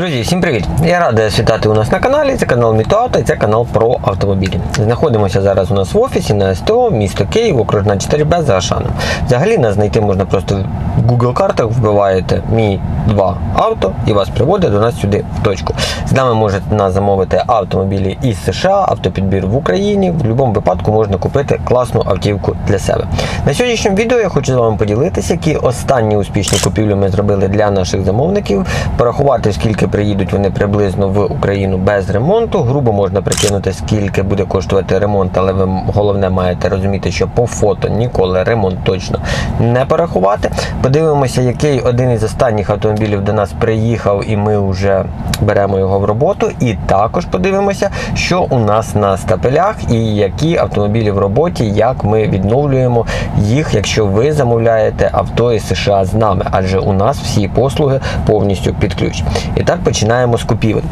Друзі, всім привіт! Я радий вас вітати у нас на каналі. Це канал Мітоавто і це канал про автомобілі. Знаходимося зараз у нас в офісі на СТО, місто Київ, окружна 4Б за Ашаном. Взагалі нас знайти можна просто в Google картах, вбиваєте мі 2 авто і вас приводить до нас сюди в точку. З нами можете нас замовити автомобілі із США, автопідбір в Україні. В будь-якому випадку можна купити класну автівку для себе. На сьогоднішньому відео я хочу з вами поділитися, які останні успішні купівлі ми зробили для наших замовників, порахувати, скільки приїдуть вони приблизно в Україну без ремонту. Грубо можна прикинути, скільки буде коштувати ремонт, але ви головне маєте розуміти, що по фото ніколи ремонт точно не порахувати. Подивимося, який один із останніх автомобілів до нас приїхав, і ми вже беремо його в роботу. І також подивимося, що у нас на стапелях і які автомобілі в роботі, як ми відновлюємо їх, якщо ви замовляєте авто із США з нами, адже у нас всі послуги повністю під ключ. І так починаємо з купівель.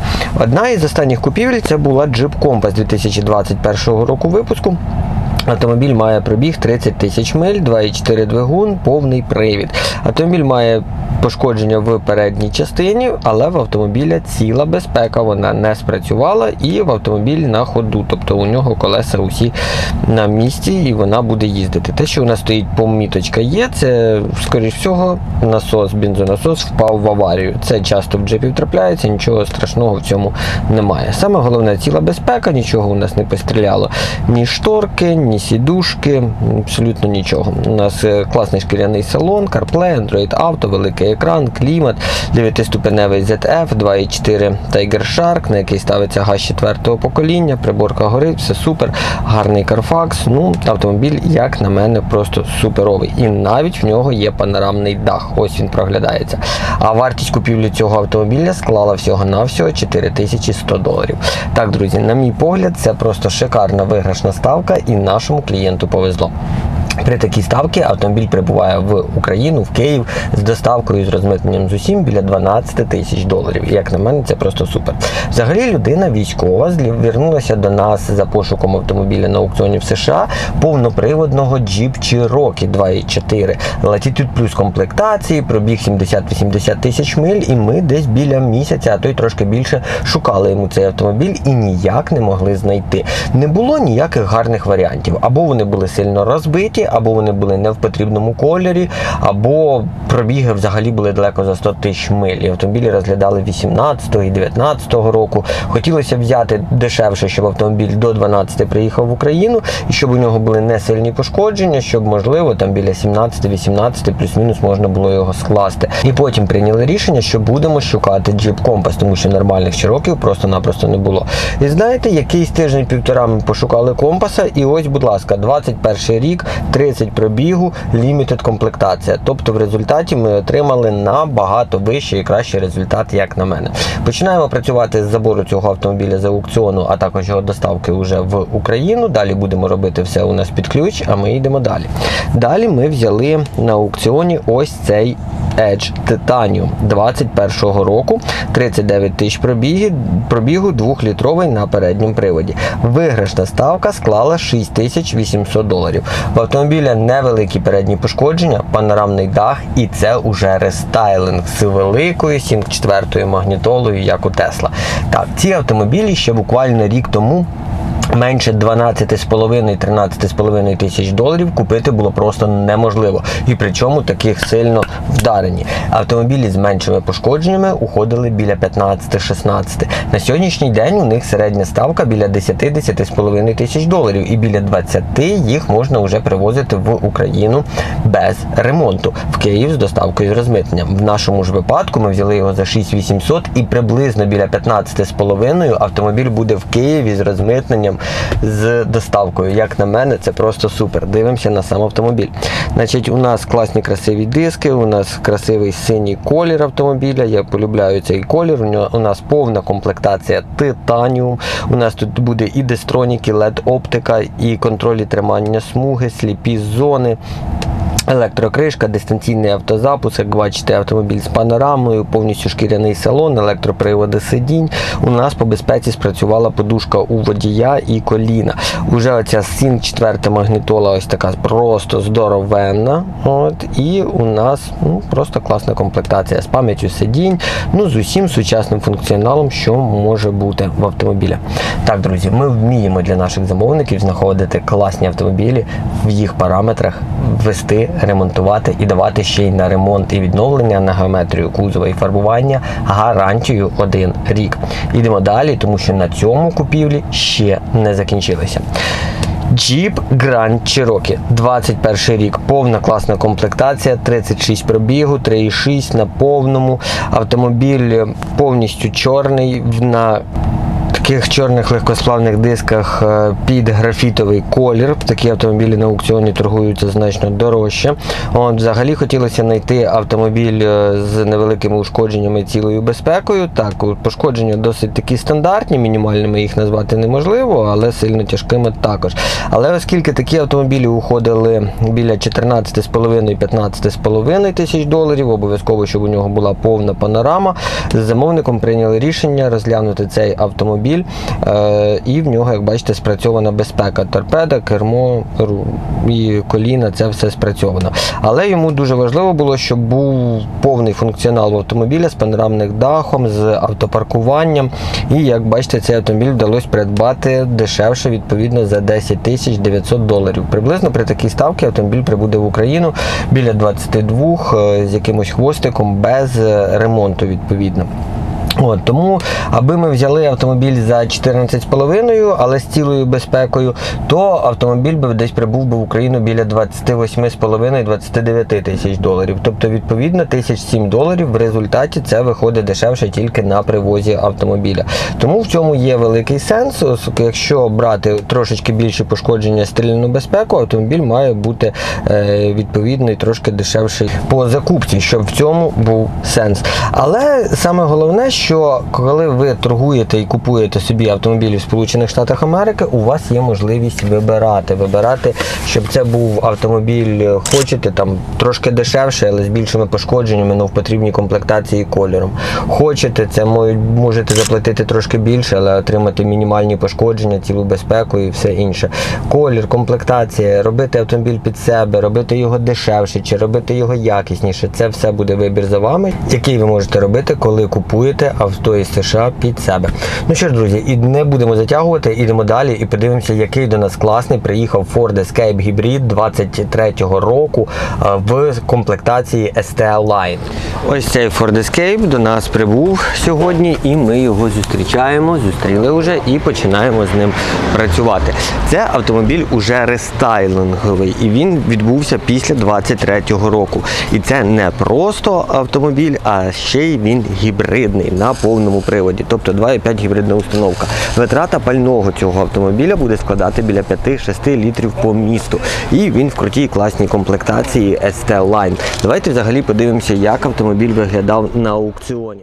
Одна із останніх купівель це була Jeep Compass 2021 року випуску. Автомобіль має пробіг 30 тисяч миль, 2,4 двигун, повний привід. Автомобіль має пошкодження в передній частині, але в автомобіля ціла безпека, вона не спрацювала і в автомобіль на ходу. Тобто у нього колеса усі на місці і вона буде їздити. Те, що у нас стоїть поміточка є, це, скоріш всього, насос, бензонасос впав в аварію. Це часто в джипів трапляється, нічого страшного в цьому немає. Саме головне ціла безпека, нічого у нас не постріляло. Ні шторки, ні сідушки, абсолютно нічого. У нас е, класний шкіряний салон, CarPlay, Android Auto, великий екран, клімат, 9-ступеневий ZF, 2.4 Tiger Shark, на який ставиться газ 4 покоління, приборка горить, все супер, гарний Carfax. Ну, автомобіль, як на мене, просто суперовий. І навіть в нього є панорамний дах. Ось він проглядається. А вартість купівлі цього автомобіля склала всього-навсього 4100 доларів. Так, друзі, на мій погляд, це просто шикарна виграшна ставка, і нашому клієнту повезло. При такій ставці автомобіль прибуває в Україну, в Київ з доставкою з розмитненням з усім біля 12 тисяч доларів. Як на мене, це просто супер. Взагалі, людина військова звернулася до нас за пошуком автомобіля на аукціоні в США повноприводного Jeep Cherokee 2.4 Latitude Plus комплектації, пробіг 70-80 тисяч миль, і ми десь біля місяця, а то й трошки більше шукали йому цей автомобіль і ніяк не могли знайти. Не було ніяких гарних варіантів. Або вони були сильно розбиті, або вони були не в потрібному кольорі, або пробіги взагалі були далеко за 100 тисяч миль. І автомобілі розглядали 18 і 19 року. Хотілося взяти дешевше, щоб автомобіль до 12 приїхав в Україну, і щоб у нього були не сильні пошкодження, щоб можливо там біля 17-18 плюс-мінус можна було його скласти. І потім прийняли рішення, що будемо шукати Jeep Compass, тому що нормальних чироків просто-напросто не було. І знаєте, якийсь тиждень-півтора ми пошукали компаса, і ось, будь ласка, 21 рік, 30 пробігу, лімітед комплектація. Тобто в результаті ми отримали набагато вищий і кращий результат, як на мене. Починаємо працювати з забору цього автомобіля з аукціону, а також його доставки вже в Україну. Далі будемо робити все у нас під ключ, а ми йдемо далі. Далі ми взяли на аукціоні ось цей Edge Titanium 21-го року, 39 тисяч пробіги, пробігу 2-літровий на передньому приводі. Виграшна ставка склала 6800 доларів. В автомобіля невеликі передні пошкодження, панорамний дах, і це уже рестайлинг з великою 74-ю магнітолою, як у Тесла. Так, ці автомобілі ще буквально рік тому. Менше 12,5-13,5 тисяч доларів купити було просто неможливо. І причому таких сильно вдарені. Автомобілі з меншими пошкодженнями уходили біля 15-16. На сьогоднішній день у них середня ставка біля 10-10,5 тисяч доларів. І біля 20 їх можна вже привозити в Україну без ремонту. В Київ з доставкою з розмитненням. В нашому ж випадку ми взяли його за 6800 і приблизно біля 15,5 автомобіль буде в Києві з розмитненням з доставкою. Як на мене, це просто супер. Дивимося на сам автомобіль. Значить, у нас класні красиві диски, у нас красивий синій колір автомобіля. Я полюбляю цей колір. У нас повна комплектація титаніум. У нас тут буде і дестроніки, LED оптика, і контролі тримання смуги, сліпі зони. Електрокришка, дистанційний автозапуск, як бачите, автомобіль з панорамою, повністю шкіряний салон, електроприводи сидінь. У нас по безпеці спрацювала подушка у водія і коліна. Уже оця Sync 4 магнітола, ось така просто здоровенна. От, і у нас ну, просто класна комплектація з пам'яттю сидінь, ну з усім сучасним функціоналом, що може бути в автомобілі. Так, друзі, ми вміємо для наших замовників знаходити класні автомобілі в їх параметрах, вести, ремонтувати і давати ще й на ремонт і відновлення на геометрію кузова і фарбування гарантію один рік. Ідемо далі, тому що на цьому купівлі ще не закінчилися. Jeep Grand Cherokee, 21 рік, повна класна комплектація, 36 пробігу, 3,6 на повному. Автомобіль повністю чорний на таких чорних легкосплавних дисках е, під графітовий колір. Такі автомобілі на аукціоні торгуються значно дорожче. От, взагалі хотілося знайти автомобіль е, з невеликими ушкодженнями і цілою безпекою. Так, пошкодження досить такі стандартні, мінімальними їх назвати неможливо, але сильно тяжкими також. Але оскільки такі автомобілі уходили біля 14,5-15,5 тисяч доларів, обов'язково, щоб у нього була повна панорама, з замовником прийняли рішення розглянути цей автомобіль, е, і в нього, як бачите, спрацьована безпека. Торпеда, кермо і коліна це все спрацьовано. Але йому дуже важливо було, щоб був повний функціонал автомобіля з панорамним дахом, з автопаркуванням. І як бачите, цей автомобіль вдалося придбати дешевше, відповідно, за 10 тисяч 900 доларів. Приблизно при такій ставці автомобіль прибуде в Україну біля 22 е, з якимось хвостиком без е, ремонту, відповідно. От, тому, аби ми взяли автомобіль за 14,5, але з цілою безпекою, то автомобіль би десь прибув би в Україну біля 28,5-29 тисяч доларів. Тобто, відповідно, 1007 доларів в результаті це виходить дешевше тільки на привозі автомобіля. Тому в цьому є великий сенс. Якщо брати трошечки більше пошкодження стрільну безпеку, автомобіль має бути е, відповідно і трошки дешевший по закупці, щоб в цьому був сенс. Але саме головне, що коли ви торгуєте і купуєте собі автомобілі в Сполучених Штатах Америки, у вас є можливість вибирати. Вибирати, щоб це був автомобіль, е, хочете там трошки дешевше, але з більшими пошкодженнями, але в потрібній комплектації і кольором. Хочете, це можете заплатити трошки більше, але отримати мінімальні пошкодження, цілу безпеку і все інше. Колір, комплектація, робити автомобіль під себе, робити його дешевше чи робити його якісніше. Це все буде вибір за вами, який ви можете робити, коли купуєте авто із США під себе. Ну що ж, друзі, і не будемо затягувати, ідемо далі і подивимося, який до нас класний приїхав Ford Escape Hybrid 23-го року в комплектації ST Line. Ось цей Ford Escape до нас прибув сьогодні, і ми його зустрічаємо, зустріли вже і починаємо з ним працювати. Це автомобіль уже рестайлинговий, і він відбувся після 23-го року. І це не просто автомобіль, а ще й він гібридний на повному приводі, тобто 2,5 гібридна установка. Витрата пального цього автомобіля буде складати біля 5-6 літрів по місту. І він в крутій класній комплектації ST Line. Давайте взагалі подивимося, як автомобіль виглядав на аукціоні.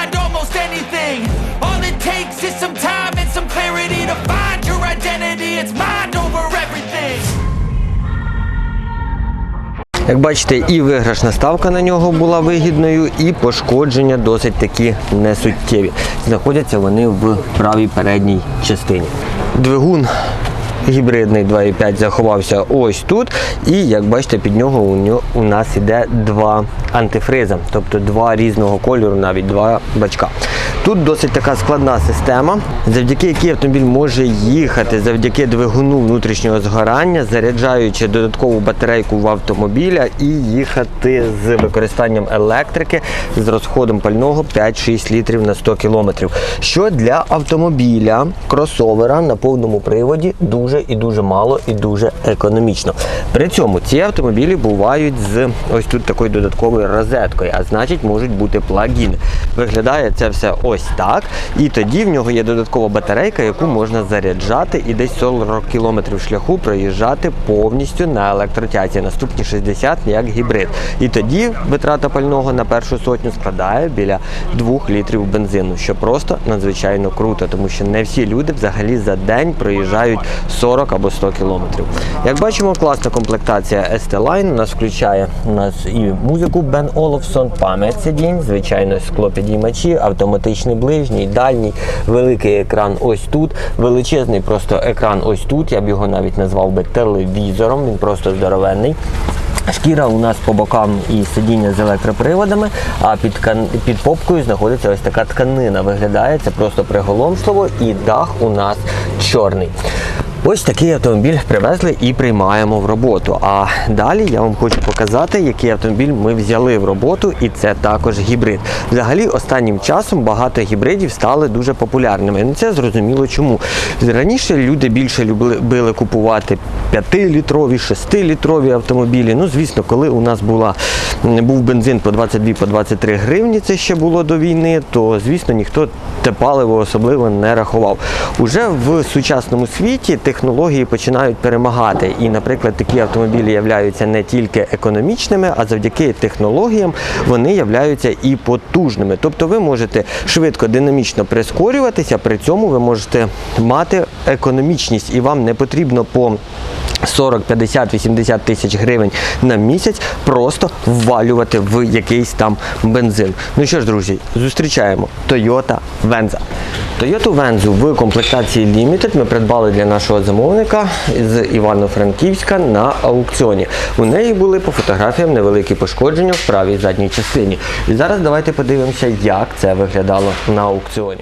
anything. All it takes is some time and some clarity to find your identity. It's mind over everything. Як бачите, і виграшна ставка на нього була вигідною, і пошкодження досить такі несуттєві. Знаходяться вони в правій передній частині. Двигун гібридний 2.5 заховався ось тут. І як бачите, під нього у, нього, у нас іде два антифриза, тобто два різного кольору, навіть два бачка. Тут досить така складна система, завдяки якій автомобіль може їхати завдяки двигуну внутрішнього згорання, заряджаючи додаткову батарейку в автомобіля і їхати з використанням електрики з розходом пального 5-6 літрів на 100 кілометрів. Що для автомобіля кросовера на повному приводі дуже і дуже мало і дуже економічно. При цьому ці автомобілі бувають з ось тут такою додатковою розеткою, а значить можуть бути плагіни. Виглядає це все ось так. І тоді в нього є додаткова батарейка, яку можна заряджати і десь 40 кілометрів шляху проїжджати повністю на електротязі. Наступні 60 як гібрид. І тоді витрата пального на першу сотню складає біля 2 літрів бензину, що просто надзвичайно круто, тому що не всі люди взагалі за день проїжджають 40 або 100 кілометрів. Як бачимо, класна комплектація ST-Line нас включає у нас і музику Бен Оловсон, пам'ять сидінь, звичайно, склопідіймачі, автоматичний ближній, дальній, великий екран ось тут, величезний просто екран ось тут. Я б його навіть назвав би телевізором, він просто здоровенний. Шкіра у нас по бокам і сидіння з електроприводами, а під, під попкою знаходиться ось така тканина. Виглядає це просто приголомшливо, і дах у нас чорний. Ось такий автомобіль привезли і приймаємо в роботу. А далі я вам хочу показати, який автомобіль ми взяли в роботу, і це також гібрид. Взагалі, останнім часом багато гібридів стали дуже популярними. Ну це зрозуміло чому. Раніше люди більше любили купувати 5-літрові, 6-літрові автомобілі. Ну, звісно, коли у нас була, був бензин по 22 по 23 гривні, це ще було до війни, то звісно ніхто те паливо особливо не рахував. Уже в сучасному світі технології починають перемагати. І, наприклад, такі автомобілі являються не тільки економічними, а завдяки технологіям вони являються і потужними. Тобто ви можете швидко, динамічно прискорюватися, при цьому ви можете мати економічність, і вам не потрібно по 40, 50, 80 тисяч гривень на місяць просто ввалювати в якийсь там бензин. Ну що ж, друзі, зустрічаємо Toyota Venza. Toyota Venza в комплектації Limited ми придбали для нашого замовника з Івано-Франківська на аукціоні. У неї були по фотографіям невеликі пошкодження в правій задній частині. І зараз давайте подивимося, як це виглядало на аукціоні.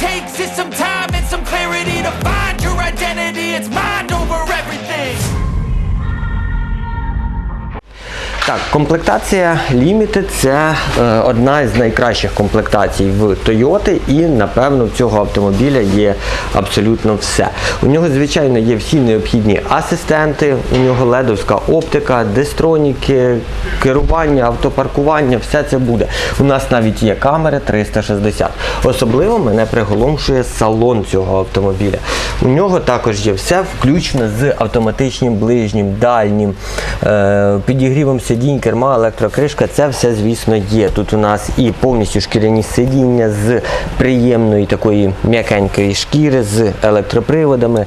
Takes is some time and some clarity to find your identity. It's mind Так, комплектація Limited це е, одна з найкращих комплектацій в Toyota і напевно в цього автомобіля є абсолютно все. У нього, звичайно, є всі необхідні асистенти, у нього ледовська оптика, дестроніки, керування, автопаркування, все це буде. У нас навіть є камери 360. Особливо мене приголомшує салон цього автомобіля. У нього також є все включно з автоматичним ближнім, дальнім, е, підігрівом сидінь, керма, електрокришка. Це все, звісно, є. Тут у нас і повністю шкіряні сидіння з приємної такої м'якенької шкіри, з електроприводами.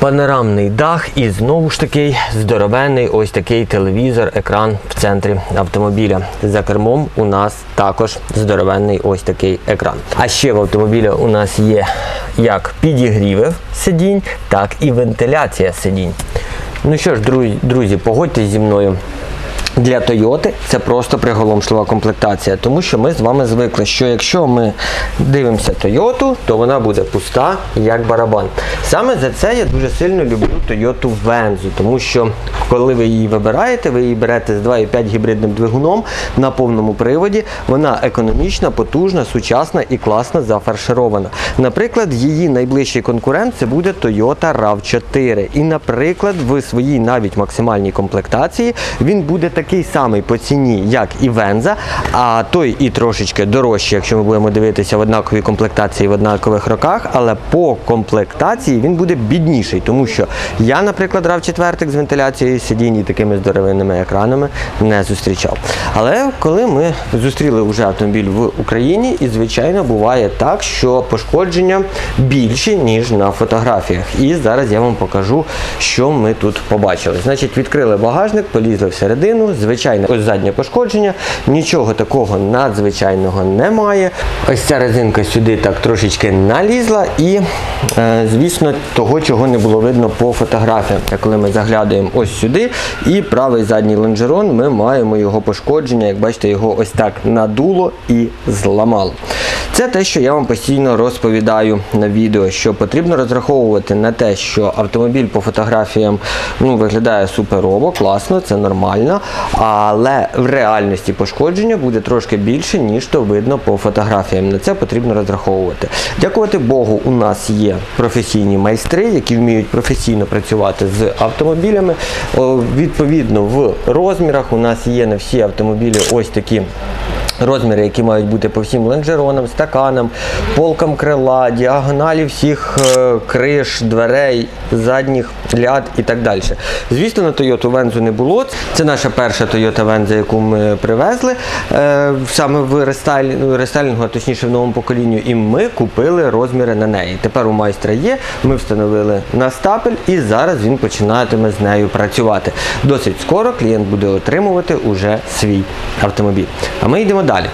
Панорамний дах і знову ж таки здоровенний ось такий телевізор, екран в центрі автомобіля. За кермом у нас також здоровенний ось такий екран. А ще в автомобілі у нас є як підігріви сидінь, так і вентиляція сидінь. Ну що ж, друзі, погодьтесь зі мною. Для Toyota це просто приголомшлива комплектація, тому що ми з вами звикли, що якщо ми дивимося Toyota, то вона буде пуста, як барабан. Саме за це я дуже сильно люблю Toyota Venza, тому що коли ви її вибираєте, ви її берете з 2,5 гібридним двигуном на повному приводі. Вона економічна, потужна, сучасна і класно зафарширована. Наприклад, її найближчий конкурент це буде Toyota RAV4. І, наприклад, в своїй навіть максимальній комплектації він буде такий такий самий по ціні, як і Венза, а той і трошечки дорожче, якщо ми будемо дивитися в однаковій комплектації в однакових роках, але по комплектації він буде бідніший, тому що я, наприклад, брав четвертик з вентиляцією сидінь і такими здоровенними екранами не зустрічав. Але коли ми зустріли вже автомобіль в Україні, і звичайно буває так, що пошкодження більші, ніж на фотографіях. І зараз я вам покажу, що ми тут побачили. Значить, відкрили багажник, полізли всередину. Звичайно, ось заднє пошкодження, нічого такого надзвичайного немає. Ось ця резинка сюди так трошечки налізла, і, е, звісно, того, чого не було видно по фотографіям. Коли ми заглядаємо ось сюди, і правий задній лонжерон, ми маємо його пошкодження. Як бачите, його ось так надуло і зламало. Це те, що я вам постійно розповідаю на відео, що потрібно розраховувати на те, що автомобіль по фотографіям ну, виглядає суперово, класно, це нормально, але в реальності пошкодження буде трошки більше, ніж то видно по фотографіям. На це потрібно розраховувати. Дякувати Богу, у нас є професійні майстри, які вміють професійно працювати з автомобілями. Відповідно, в розмірах у нас є на всі автомобілі ось такі. Розміри, які мають бути по всім лонжеронам, стаканам, полкам крила, діагоналі всіх е, криш, дверей, задніх ляд і так далі. Звісно, на Toyota Venza не було. Це наша перша Toyota Venza, яку ми привезли е, саме в рестайлінгу, рестайлінгу, а точніше в новому поколінню, і ми купили розміри на неї. Тепер у майстра є, ми встановили на стапель і зараз він починатиме з нею працювати. Досить скоро клієнт буде отримувати уже свій автомобіль. А ми йдемо далі.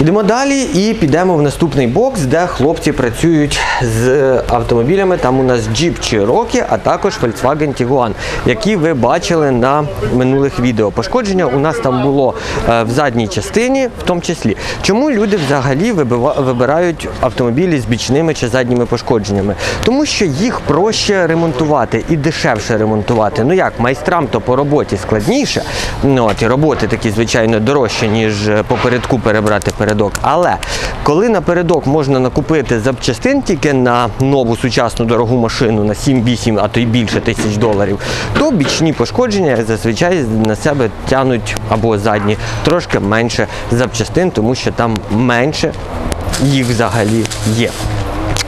Йдемо далі і підемо в наступний бокс, де хлопці працюють з автомобілями. Там у нас Jeep Cherokee, а також Volkswagen Tiguan, які ви бачили на минулих відео. Пошкодження у нас там було е, в задній частині, в тому числі. Чому люди взагалі вибирають автомобілі з бічними чи задніми пошкодженнями? Тому що їх проще ремонтувати і дешевше ремонтувати. Ну як, майстрам то по роботі складніше. Ну, от, і роботи такі, звичайно, дорожче, ніж е, попередку перебрати передок. Але коли напередок можна накупити запчастин тільки на нову сучасну дорогу машину на 7-8, а то й більше тисяч доларів, то бічні пошкодження зазвичай на себе тянуть або задні трошки менше запчастин, тому що там менше їх взагалі є.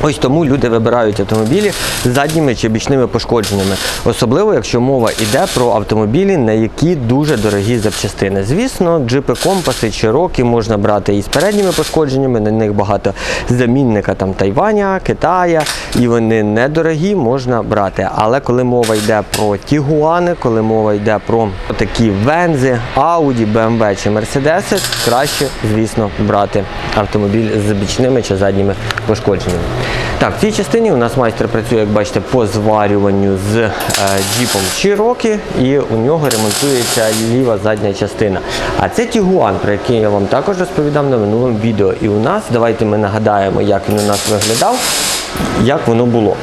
Ось тому люди вибирають автомобілі з задніми чи бічними пошкодженнями, особливо якщо мова йде про автомобілі, на які дуже дорогі запчастини. Звісно, джипи компаси чи роки можна брати і з передніми пошкодженнями, на них багато замінника там Тайваня, Китая, і вони недорогі, можна брати. Але коли мова йде про Тігуани, коли мова йде про такі вензи, Ауді, BMW чи Мерседеси, краще, звісно, брати автомобіль з бічними чи задніми пошкодженнями. Так, в цій частині у нас майстер працює, як бачите, по зварюванню з е, джіпом Чирокі, і у нього ремонтується ліва задня частина. А це Тігуан, про який я вам також розповідав на минулому відео. І у нас, давайте ми нагадаємо, як він у нас виглядав, як воно було.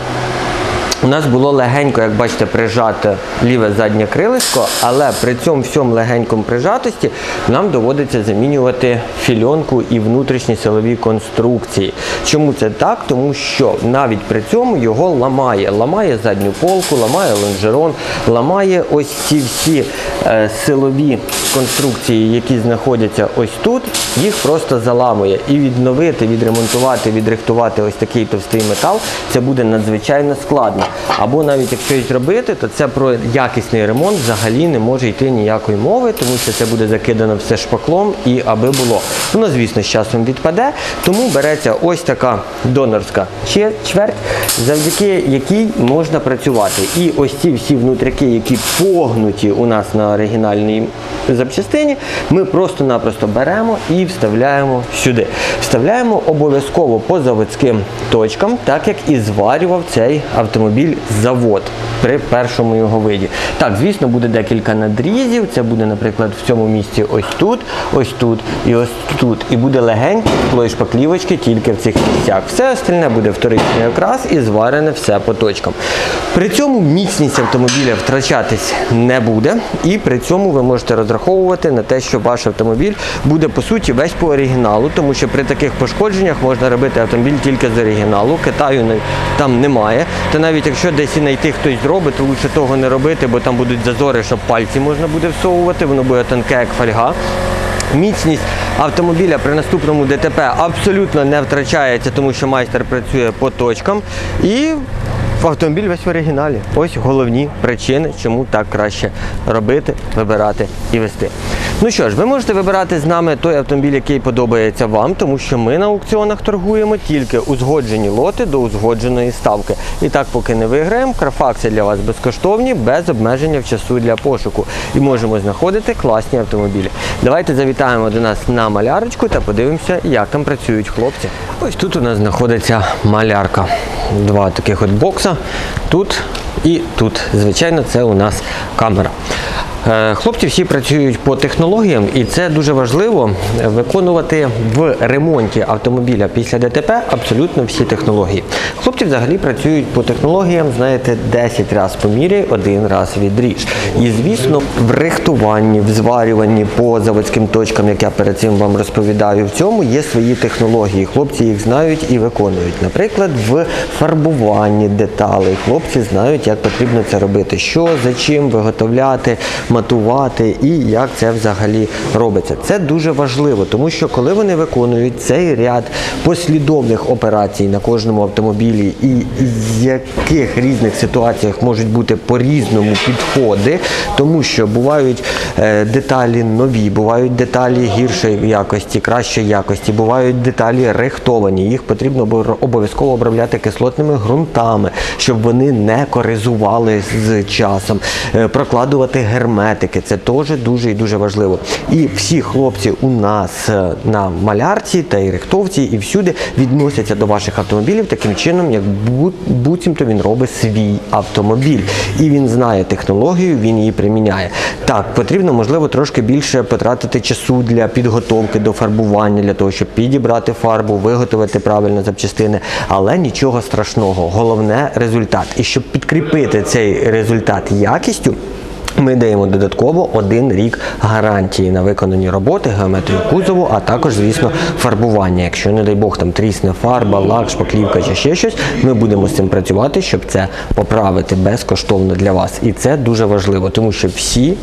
У нас було легенько, як бачите, прижате ліве заднє крилишко, але при цьому всьому легенькому прижатості нам доводиться замінювати фільонку і внутрішні силові конструкції. Чому це так? Тому що навіть при цьому його ламає. Ламає задню полку, ламає лонжерон, ламає ось ці всі е, силові конструкції, які знаходяться ось тут, їх просто заламує. І відновити, відремонтувати, відрихтувати ось такий товстий метал це буде надзвичайно складно. Або навіть якщо й зробити, то це про якісний ремонт взагалі не може йти ніякої мови, тому що це буде закидано все шпаклом і аби було. Воно, звісно, з часом відпаде, тому береться ось така донорська чверть, завдяки якій можна працювати. І ось ці всі внутряки, які погнуті у нас на оригінальній запчастині, ми просто-напросто беремо і вставляємо сюди. Вставляємо обов'язково по заводським точкам, так як і зварював цей автомобіль завод при першому його виді. Так, звісно, буде декілька надрізів. Це буде, наприклад, в цьому місці ось тут, ось тут і ось тут. І буде легенькі скло і шпаклівочки тільки в цих місцях. Все остальне буде вторичний окрас і зварене все по точкам. При цьому міцність автомобіля втрачатись не буде, і при цьому ви можете розраховувати на те, що ваш автомобіль буде по суті весь по оригіналу, тому що при таких пошкодженнях можна робити автомобіль тільки з оригіналу. Китаю там немає. Та навіть навіть якщо десь і знайти хтось зробить, то лучше того не робити, бо там будуть зазори, щоб пальці можна буде всовувати, воно буде тонке, як фольга. Міцність автомобіля при наступному ДТП абсолютно не втрачається, тому що майстер працює по точкам. І автомобіль весь в оригіналі. Ось головні причини, чому так краще робити, вибирати і вести. Ну що ж, ви можете вибирати з нами той автомобіль, який подобається вам, тому що ми на аукціонах торгуємо тільки узгоджені лоти до узгодженої ставки. І так, поки не виграємо, крафакси для вас безкоштовні, без обмеження в часу для пошуку. І можемо знаходити класні автомобілі. Давайте завітаємо до нас на малярочку та подивимося, як там працюють хлопці. Ось тут у нас знаходиться малярка. Два таких от бокса. Тут і тут. Звичайно, це у нас камера. Е, Хлопці всі працюють по технологіям, і це дуже важливо виконувати в ремонті автомобіля після ДТП абсолютно всі технології. Хлопці взагалі працюють по технологіям, знаєте, 10 разів поміряй, один раз відріж. І звісно, в рихтуванні, в зварюванні по заводським точкам, як я перед цим вам розповідаю, в цьому є свої технології. Хлопці їх знають і виконують. Наприклад, в фарбуванні деталей хлопці знають, як потрібно це робити, що за чим виготовляти, матувати і як це взагалі робиться. Це дуже важливо, тому що коли вони виконують цей ряд послідовних операцій на кожному автомобілі, і в яких різних ситуаціях можуть бути по-різному підходи, тому що бувають е, деталі нові, бувають деталі гіршої якості, кращої якості, бувають деталі рихтовані. Їх потрібно обов'язково обробляти кислотними ґрунтами, щоб вони не коризували з часом, Е, прокладувати герметики. Це теж дуже і дуже важливо. І всі хлопці у нас е, на малярці та і рихтовці, і всюди відносяться до ваших автомобілів таким чином, як буцімто він робить свій автомобіль. І він знає технологію, він її приміняє. Так, потрібно, можливо, трошки більше потратити часу для підготовки до фарбування, для того, щоб підібрати фарбу, виготовити правильно запчастини, але нічого страшного. Головне результат. І щоб підкріпити цей результат якістю. Ми даємо додатково один рік гарантії на виконані роботи, геометрію кузову, а також, звісно, фарбування. Якщо, не дай Бог, там трісне фарба, лак, шпаклівка чи ще щось, ми будемо з цим працювати, щоб це поправити безкоштовно для вас. І це дуже важливо, тому що всі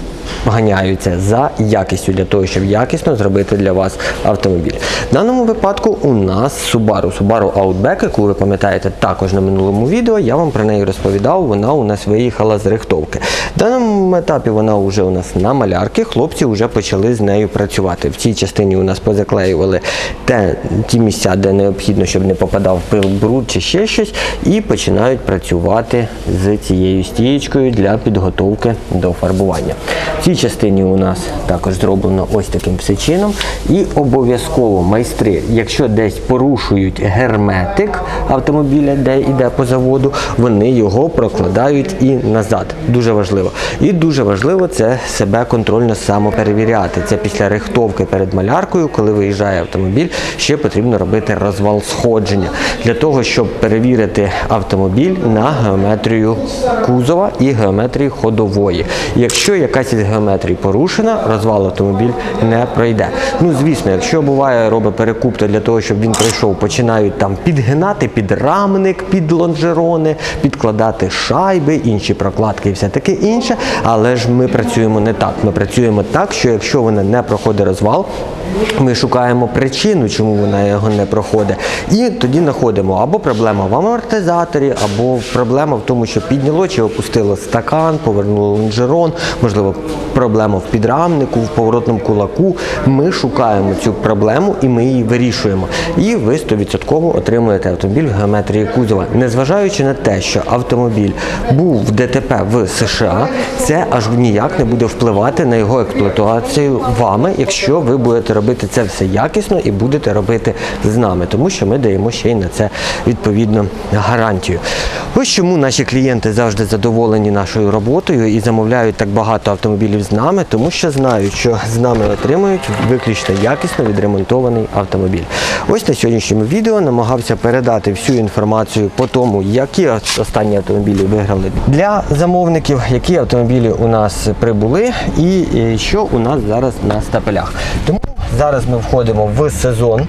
ганяються за якістю для того, щоб якісно зробити для вас автомобіль. В даному випадку у нас Subaru. Subaru Outback, яку ви пам'ятаєте також на минулому відео, я вам про неї розповідав, вона у нас виїхала з рихтовки. В даному етапі вона вже у нас на малярки, хлопці вже почали з нею працювати. В цій частині у нас позаклеювали те, ті місця, де необхідно, щоб не попадав пил, бруд чи ще щось, і починають працювати з цією стієчкою для підготовки до фарбування. Цій частині у нас також зроблено ось таким все чином. І обов'язково майстри, якщо десь порушують герметик автомобіля, де йде по заводу, вони його прокладають і назад. Дуже важливо. І дуже важливо це себе контрольно самоперевіряти. Це після рихтовки перед маляркою, коли виїжджає автомобіль, ще потрібно робити розвал сходження для того, щоб перевірити автомобіль на геометрію кузова і геометрії ходової. Якщо якась із геометрій порушена, розвал автомобіль не пройде. Ну звісно, якщо буває робить перекуп, то для того, щоб він пройшов, починають там підгинати під рамник, під лонжерони, підкладати шайби, інші прокладки і все таке інше. Але ж ми працюємо не так. Ми працюємо так, що якщо вона не проходить розвал, ми шукаємо причину, чому вона його не проходить. І тоді знаходимо або проблема в амортизаторі, або проблема в тому, що підняло чи опустило стакан, повернуло лонжерон, можливо, проблема в підрамнику, в поворотному кулаку. Ми шукаємо цю проблему і ми її вирішуємо. І ви 100% отримуєте автомобіль в геометрії кузова. Незважаючи на те, що автомобіль був в ДТП в США, це аж ніяк не буде впливати на його експлуатацію вами, якщо ви будете робити це все якісно і будете робити з нами, тому що ми даємо ще й на це відповідно гарантію. Ось чому наші клієнти завжди задоволені нашою роботою і замовляють так багато автомобілів з нами, тому що знають, що з нами отримують виключно якісно відремонтований автомобіль. Ось на сьогоднішньому відео намагався передати всю інформацію по тому, які останні автомобілі виграли для замовників, які автомобілі у нас прибули і що у нас зараз на стапелях. Тому зараз ми входимо в сезон.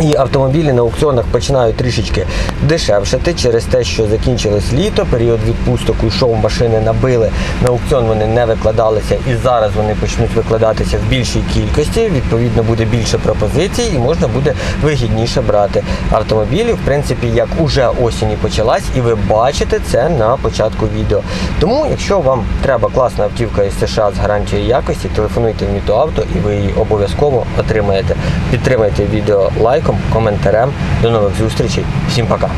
І автомобілі на аукціонах починають трішечки дешевшати через те, що закінчилось літо, період відпусток уйшов, машини набили. На аукціон вони не викладалися і зараз вони почнуть викладатися в більшій кількості. Відповідно, буде більше пропозицій і можна буде вигідніше брати автомобілі. В принципі, як уже осінь почалась, і ви бачите це на початку відео. Тому, якщо вам треба класна автівка із США з гарантією якості, телефонуйте в Мітоавто і ви її обов'язково отримаєте. Підтримайте відео лайком, коментарем. До нових зустрічей. Всім пока.